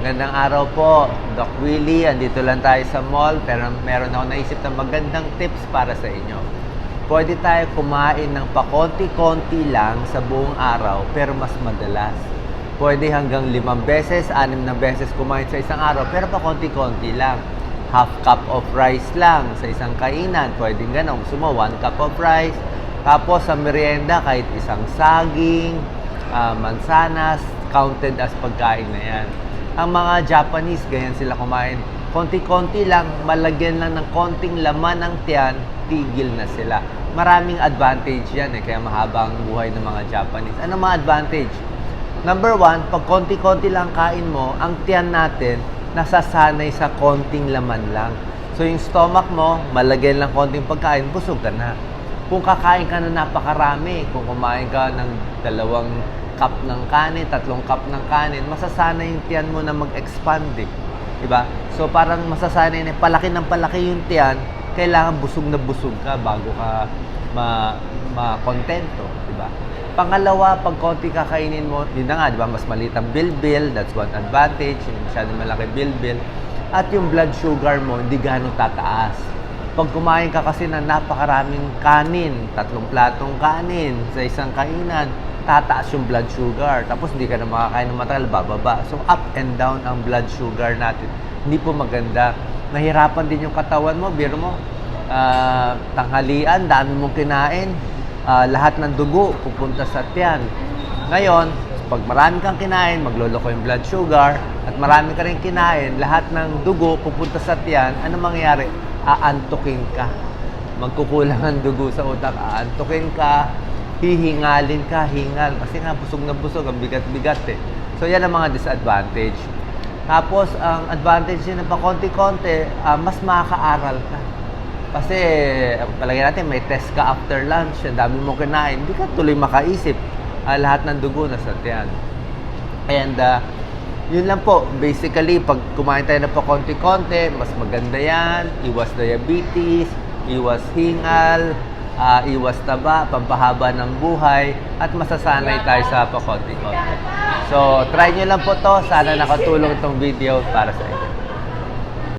Magandang araw po, Doc Willie. Andito lang tayo sa mall, pero meron ako naisip na magandang tips para sa inyo. Pwede tayo kumain ng pakonti-konti lang sa buong araw, pero mas madalas. Pwede hanggang limang beses, anim na beses kumain sa isang araw, pero pakonti-konti lang. Half cup of rice lang sa isang kainan. Pwede ganun. Gusto mo, one cup of rice. Tapos sa merienda, kahit isang saging, ah, mansanas, counted as pagkain na yan. Ang mga Japanese, ganyan sila kumain. Konti-konti lang, malagyan lang ng konting laman ng tiyan, tigil na sila. Maraming advantage yan eh, kaya mahaba ang buhay ng mga Japanese. Ano mga advantage? Number one, pag konti-konti lang kain mo, ang tiyan natin, nasasanay sa konting laman lang. So yung stomach mo, malagyan lang konting pagkain, busog ka na. Kung kakain ka na napakarami, kung kumain ka ng dalawang cup ng kanin, tatlong cup ng kanin, masasanay yung tiyan mo na mag-expand eh. Diba? So parang masasanay na palaki ng palaki yung tiyan, kailangan busog na busog ka bago ka ma ma-kontento, diba? Pangalawa, pag konti kakainin mo, yun na nga, di ba, mas maliit ang bilbil, that's one advantage, yung masyadong malaki bilbil. At yung blood sugar mo, hindi ganong tataas. Pag kumain ka kasi na napakaraming kanin, tatlong platong kanin sa isang kainan, tataas yung blood sugar. Tapos hindi ka na makakain ng matagal, bababa. So up and down ang blood sugar natin. Hindi po maganda. Nahirapan din yung katawan mo, biro mo. ah, tanghalian, dami mong kinain. Ah, lahat ng dugo pupunta sa tiyan. Ngayon, pag marami kang kinain, magloloko yung blood sugar, at marami ka rin kinain, lahat ng dugo pupunta sa tiyan, ano mangyayari? Aantukin ka. Magkukulang ang dugo sa utak, aantukin ka, hihingalin ka, hingal. Kasi nga, busog na busog, ang bigat-bigat eh. So, yan ang mga disadvantage. Tapos, ang advantage din na pa konti-konti, ah, mas makakaaral ka. Kasi, palagay natin, may test ka after lunch, ang dami mo kinain, hindi ka tuloy makaisip. Ah, lahat ng dugo nasa tiyan. And, ah, yun lang po. Basically, pag kumain tayo na pa konti-konti, mas maganda yan. Iwas diabetes, iwas hingal, ah, iwas taba, pampahaba ng buhay, at masasanay tayo sa pa konti-konti. So, try nyo lang po to. Sana nakatulong itong video para sa inyo.